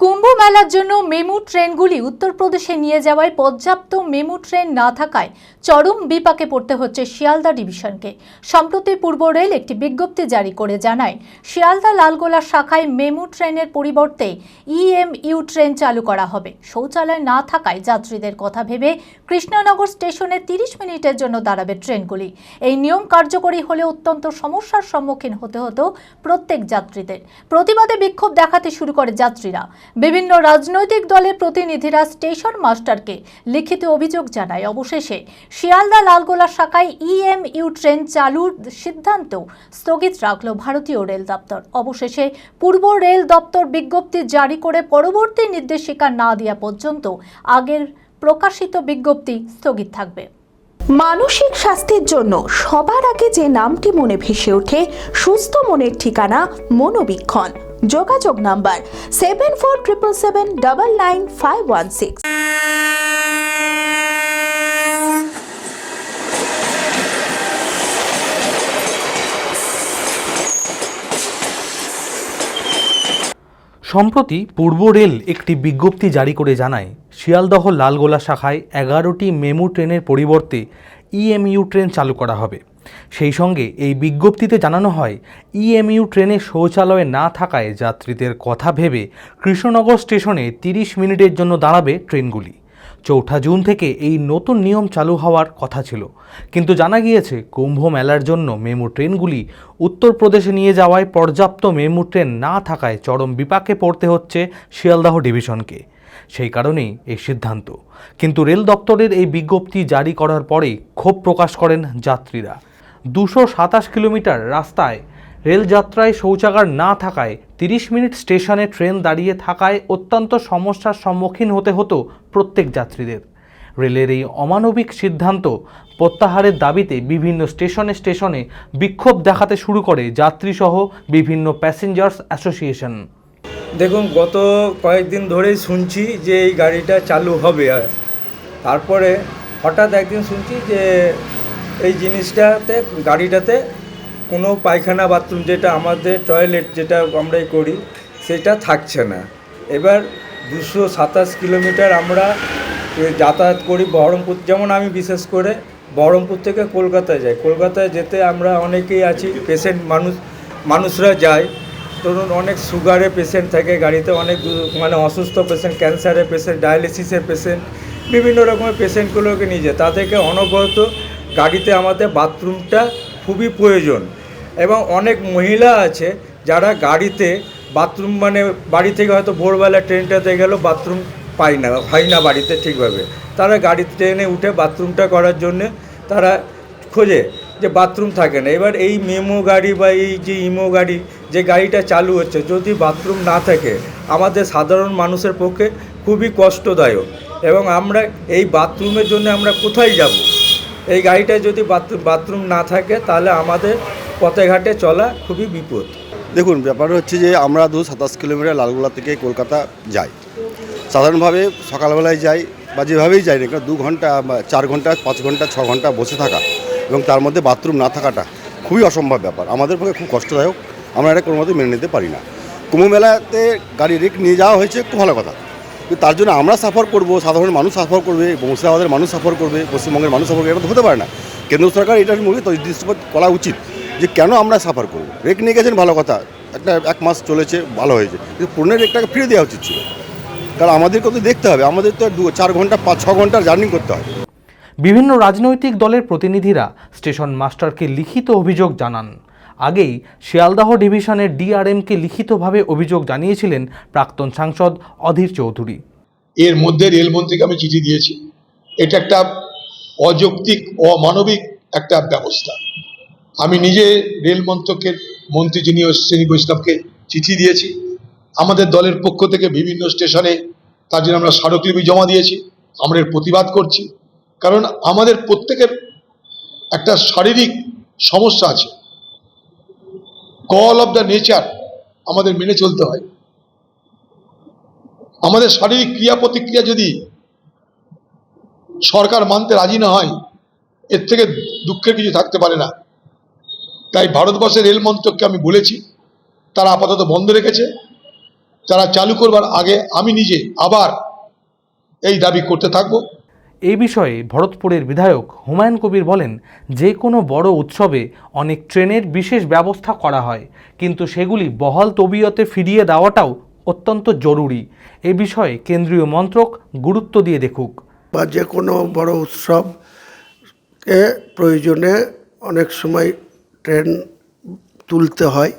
কুম্ভ মেলার জন্য মেমু ট্রেনগুলি উত্তরপ্রদেশে নিয়ে যাওয়ায় পর্যাপ্ত মেমু ট্রেন না থাকায় চরম বিপাকে পড়তে হচ্ছে শিয়ালদা ডিভিশনকে। সম্প্রতি পূর্ব রেল একটি বিজ্ঞপ্তি জারি করে জানায়, শিয়ালদা লালগোলা শাখায় মেমু ট্রেনের পরিবর্তে ইএমইউ ট্রেন চালু করা হবে। শৌচালয় না থাকায় যাত্রীদের কথা ভেবে কৃষ্ণনগর স্টেশনে তিরিশ মিনিটের জন্য দাঁড়াবে ট্রেনগুলি। এই নিয়ম কার্যকরী হলে অত্যন্ত সমস্যার সম্মুখীন হতে হতো প্রত্যেক যাত্রীদের। প্রতিবাদে বিক্ষোভ দেখাতে শুরু করে যাত্রীরা। বিভিন্ন রাজনৈতিক দলের প্রতিনিধিরা স্টেশন মাস্টারকে লিখিত অভিযোগ জানায়। অবশেষে শিয়ালদা লালগোলা শাখায় ইএমইউ ট্রেন চালুর সিদ্ধান্ত স্থগিত রাখল ভারতীয় রেল দপ্তর। অবশেষে পূর্ব রেল দপ্তর বিজ্ঞপ্তি জারি করে পরবর্তী নির্দেশিকা না দেওয়া পর্যন্ত আগের প্রকাশিত বিজ্ঞপ্তি স্থগিত থাকবে। মানসিক স্বাস্থ্যের জন্য সবার আগে যে নামটি মনে ভেসে ওঠে, সুস্থ মনের ঠিকানা মনোবীক্ষণ। যোগাযোগ number seven four triple seven double nine five one six. সম্প্রতি পূর্ব রেল একটি বিজ্ঞপ্তি জারি করে জানায়, শিয়ালদহ লালগোলা শাখায় এগারোটি মেমু ট্রেনের পরিবর্তে ইএমইউ ট্রেন চালু করা হবে। সেই সঙ্গে এই বিজ্ঞপ্তিতে জানানো হয়, ইএমইউ ট্রেনে শৌচালয়ে না থাকায় যাত্রীদের কথা ভেবে কৃষ্ণনগর স্টেশনে তিরিশ মিনিটের জন্য দাঁড়াবে ট্রেনগুলি। চৌঠা জুন থেকে এই নতুন নিয়ম চালু হওয়ার কথা ছিল। কিন্তু জানা গিয়েছে, কুম্ভ মেলার জন্য মেমু ট্রেনগুলি উত্তরপ্রদেশে নিয়ে যাওয়ায় পর্যাপ্ত মেমু ট্রেন না থাকায় চরম বিপাকে পড়তে হচ্ছে শিয়ালদাহ ডিভিশনকে। সেই কারণেই এই সিদ্ধান্ত। কিন্তু রেল দপ্তরের এই বিজ্ঞপ্তি জারি করার পরেই ক্ষোভ প্রকাশ করেন যাত্রীরা। দুশো সাতাশ কিলোমিটার রাস্তায় রেলযাত্রায় শৌচাগার না থাকায় তিরিশ মিনিট স্টেশনে ট্রেন দাঁড়িয়ে থাকায় অত্যন্ত সমস্যার সম্মুখীন হতে হতো প্রত্যেক যাত্রীদের। রেলের এই অমানবিক সিদ্ধান্ত প্রত্যাহারের দাবিতে বিভিন্ন স্টেশনে স্টেশনে বিক্ষোভ দেখাতে শুরু করে যাত্রীসহ বিভিন্ন প্যাসেঞ্জার্স অ্যাসোসিয়েশন। দেখুন, গত কয়েকদিন ধরেই শুনছি যে এই গাড়িটা চালু হবে আর। তারপরে হঠাৎ একদিন শুনছি যে এই জিনিসটাতে, গাড়িটাতে কোনো পায়খানা বাথরুম যেটা আমাদের টয়লেট যেটা আমরা করি, সেটা থাকছে না। এবার দুশো সাতাশ কিলোমিটার আমরা যাতায়াত করি বহরমপুর, যেমন আমি বিশেষ করে বহরমপুর থেকে কলকাতায় যাই। কলকাতায় যেতে আমরা অনেকেই আছি, পেশেন্ট মানুষ, মানুষরা যায়। ধরুন অনেক সুগারের পেশেন্ট থাকে গাড়িতে, অনেক মানে অসুস্থ পেশেন্ট, ক্যান্সারের পেশেন্ট, ডায়ালিসিসের পেশেন্ট, বিভিন্ন রকমের পেশেন্টগুলোকে নিয়ে যায়। তাদেরকে অনবরত গাড়িতে আমাদের বাথরুমটা খুবই প্রয়োজন। এবং অনেক মহিলা আছে যারা গাড়িতে বাথরুম মানে বাড়ি থেকে হয়তো ভোরবেলা ট্রেনটাতে গেল বাথরুম পায় না, হয় না বাড়িতে ঠিকভাবে। তারা গাড়ি ট্রেনে উঠে বাথরুমটা করার জন্যে তারা খোঁজে যে বাথরুম থাকে না। এবার এই মেমো গাড়ি বা এই যে ইমো গাড়ি, যে গাড়িটা চালু হচ্ছে, যদি বাথরুম না থাকে, আমাদের সাধারণ মানুষের পক্ষে খুবই কষ্টদায়ক। এবং আমরা এই বাথরুমের জন্য আমরা কোথায় যাব? এই গাড়িটায় যদি বাথরুম না থাকে, তাহলে আমাদের পথে ঘাটে চলা খুবই বিপদ। দেখুন, ব্যাপার হচ্ছে যে আমরা দু সাতাশ কিলোমিটার লালগোলা থেকে কলকাতা যাই। সাধারণভাবে সকালবেলায় যাই বা যেভাবেই যাই না দু ঘণ্টা চার ঘণ্টা, পাঁচ ঘণ্টা, ছ ঘণ্টা বসে থাকা এবং তার মধ্যে বাথরুম না থাকাটা খুবই অসম্ভব ব্যাপার। আমাদের পক্ষে খুব কষ্টদায়ক। আমরা এটা কোনো মতে মেনে নিতে পারি না। কুম্ভ মেলাতে গাড়ি রেক নিয়ে যাওয়া হয়েছে, খুব ভালো কথা। তার জন্য আমরা সাফার করব, সাধারণ মানুষ সাফার করবে, মুর্শিদাবাদের মানুষ সাফার করবে, পশ্চিমবঙ্গের মানুষ সাফার করবে, এটা হতে পারে না। কেন্দ্র সরকার এটার মূল্যে দৃষ্টিপাত করা উচিত যে কেন আমরা সাফার করব। রেক নিয়ে গেছেন ভালো কথা, একটা এক মাস চলেছে, ভালো হয়েছে। কিন্তু পুরনো রেকটাকে ফিরে দেওয়া উচিত ছিল। কারণ আমাদেরকে তো দেখতে হবে, আমাদের তো দু, চার ঘণ্টা, পাঁচ, ছ ঘণ্টার জার্নি করতে হয় বিভিন্ন রাজনৈতিক দলের প্রতিনিধিরা স্টেশন মাস্টারকে লিখিত অভিযোগ জানান। আগেই শিয়ালদাহ ডিভিশনের ডিআরএমকে লিখিতভাবে অভিযোগ জানিয়েছিলেন প্রাক্তন সাংসদ অধীর চৌধুরী। এর মধ্যে রেলমন্ত্রীকে আমি চিঠি দিয়েছি। এটা একটা অযৌক্তিক, অমানবিক একটা ব্যবস্থা। আমি নিজে রেল মন্ত্রকের মন্ত্রী যিনি শ্রেণি বৈষ্ণবকে চিঠি দিয়েছি। আমাদের দলের পক্ষ থেকে বিভিন্ন স্টেশনে তার জন্য আমরা স্মারকলিপি জমা দিয়েছি। আমরা এর প্রতিবাদ করছি। কারণ আমাদের প্রত্যেকের একটা শারীরিক সমস্যা আছে। কল অফ দ্য নেচার আমাদের মেনে চলতে হয়। আমাদের শারীরিক ক্রিয়া প্রতিক্রিয়া যদি সরকার মানতে রাজি না হয়, এর থেকে দুঃখের কিছু থাকতে পারে না। তাই ভারতবর্ষের রেল মন্ত্রককে আমি বলেছি, তারা আপাতত বন্ধ রেখেছে। তারা চালু করবার আগে আমি নিজে আবার এই দাবি করতে থাকব। এই বিষয়ে ভরতপুরের বিধায়ক হুমায়ুন কবির বলেন, যে কোনো বড় উৎসবে অনেক ট্রেনের বিশেষ ব্যবস্থা করা হয়, কিন্তু সেগুলি বহাল তবিয়তে ফিরিয়ে দেওয়াটাও অত্যন্ত জরুরি। এ বিষয়ে কেন্দ্রীয় মন্ত্রক গুরুত্ব দিয়ে দেখুক। বা যে কোনো বড় উৎসবকে প্রয়োজনে অনেক সময় ট্রেন তুলতে হয়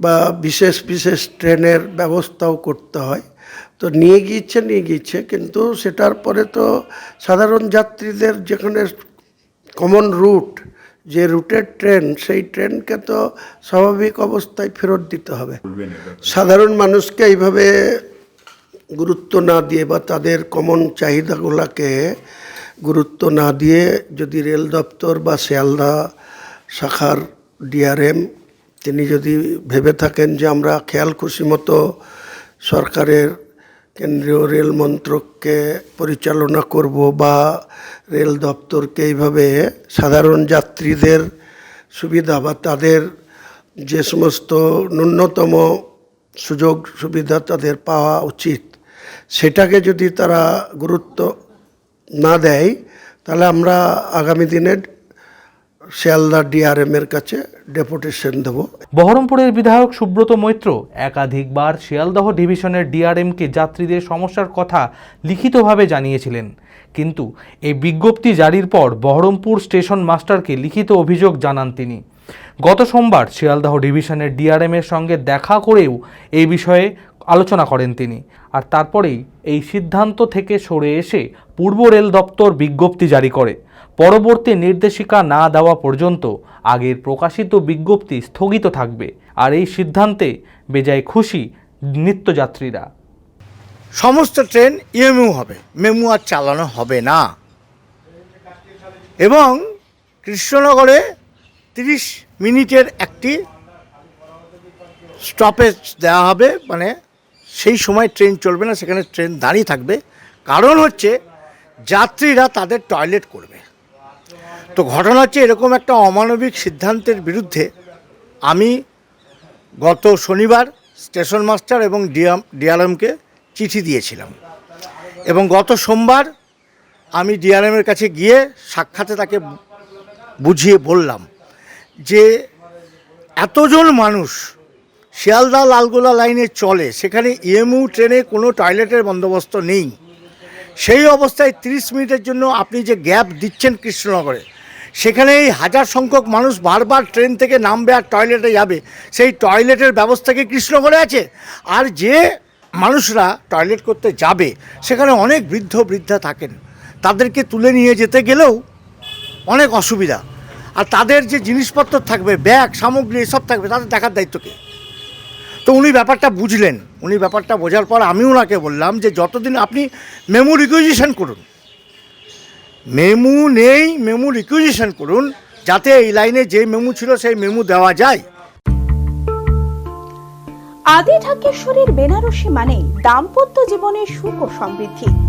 বা বিশেষ বিশেষ ট্রেনের ব্যবস্থাও করতে হয়। তো নিয়ে গিয়েছে নিয়ে গিয়েছে। কিন্তু সেটার পরে তো সাধারণ যাত্রীদের যেখানে কমন রুট যে রুটের ট্রেন সেই ট্রেনকে তো স্বাভাবিক অবস্থায় ফেরত দিতে হবে। সাধারণ মানুষকে এইভাবে গুরুত্ব না দিয়ে বা তাদের কমন চাহিদাগুলোকে গুরুত্ব না দিয়ে যদি রেল দপ্তর বা শিয়ালদা শাখার ডিআরএম তিনি যদি ভেবে থাকেন যে আমরা খেয়াল খুশি মতো সরকারের কেন্দ্রীয় রেল মন্ত্রককে পরিচালনা করব বা রেল দপ্তরকে এইভাবে সাধারণ যাত্রীদের সুবিধা বা তাদের যে সমস্ত ন্যূনতম সুযোগ সুবিধা তাদের পাওয়া উচিত, সেটাকে যদি তারা গুরুত্ব না দেয়, তাহলে আমরা আগামী দিনে শিয়ালদা ডিআরএম এর কাছে ডেপুটেশন দেবো। বহরমপুরের বিধায়ক সুব্রত মৈত্র একাধিকবার শিয়ালদহ ডিভিশনের ডিআরএমকে যাত্রীদের সমস্যার কথা লিখিতভাবে জানিয়েছিলেন। কিন্তু এই বিজ্ঞপ্তি জারির পর বহরমপুর স্টেশন মাস্টারকে লিখিত অভিযোগ জানান তিনি। গত সোমবার শিয়ালদহ ডিভিশনের ডিআরএম এর সঙ্গে দেখা করেও এই বিষয়ে আলোচনা করেন তিনি। আর তারপরেই এই সিদ্ধান্ত থেকে সরে এসে পূর্ব রেল দপ্তর বিজ্ঞপ্তি জারি করে। পরবর্তী নির্দেশিকা না দেওয়া পর্যন্ত আগের প্রকাশিত বিজ্ঞপ্তি স্থগিত থাকবে। আর এই সিদ্ধান্তে বেজায় খুশি নিত্যযাত্রীরা। সমস্ত ট্রেন ইএমইউ হবে মেমু আর চালানো হবে না। এবং কৃষ্ণনগরে তিরিশ মিনিটের একটি স্টপেজ দেওয়া হবে মানে সেই সময় ট্রেন চলবে না, সেখানে ট্রেন দাঁড়িয়ে থাকবে। কারণ হচ্ছে, যাত্রীরা তাদের টয়লেট করবে। তো ঘটনা হচ্ছে, এরকম একটা অমানবিক সিদ্ধান্তের বিরুদ্ধে আমি গত শনিবার স্টেশন মাস্টার এবং ডিএম, ডিআরএমকে চিঠি দিয়েছিলাম। এবং গত সোমবার আমি ডিআরএমের কাছে গিয়ে সাক্ষাতে তাকে বুঝিয়ে বললাম যে, এতজন মানুষ শিয়ালদা লালগোলা লাইনে চলে, সেখানে ইএমইউ ট্রেনে কোনো টয়লেটের বন্দোবস্ত নেই। সেই অবস্থায় 30 মিনিটের জন্য আপনি যে গ্যাপ দিচ্ছেন কৃষ্ণনগরে সেখানে এই হাজার সংখ্যক মানুষ বারবার ট্রেন থেকে নামবে আর টয়লেটে যাবে। সেই টয়লেটের ব্যবস্থা কি কৃষ্ণনগরে আছে? আর যে মানুষরা টয়লেট করতে যাবে, সেখানে অনেক বৃদ্ধ বৃদ্ধা থাকেন। তাদেরকে তুলে নিয়ে যেতে গেলেও অনেক অসুবিধা। আর তাদের যে জিনিসপত্র থাকবে, ব্যাগ, সামগ্রী, এসব থাকবে, তাদের দেখার দায়িত্ব কে? তো উনি ব্যাপারটা বুঝলেন। উনি ব্যাপারটা বোঝার পর আমি ওনাকে বললাম যে যতদিন আপনি মেমো রিকুইজিশন করুন। মেমু নেই, মেমু রিকুইজিশন করুন, যাতে এই লাইনে যে মেমু ছিল সেই মেমু দেওয়া যায়। আদি ঢাকেশ্বরীর বেনারসি মানে দাম্পত্য জীবনের সুখ ও সমৃদ্ধি।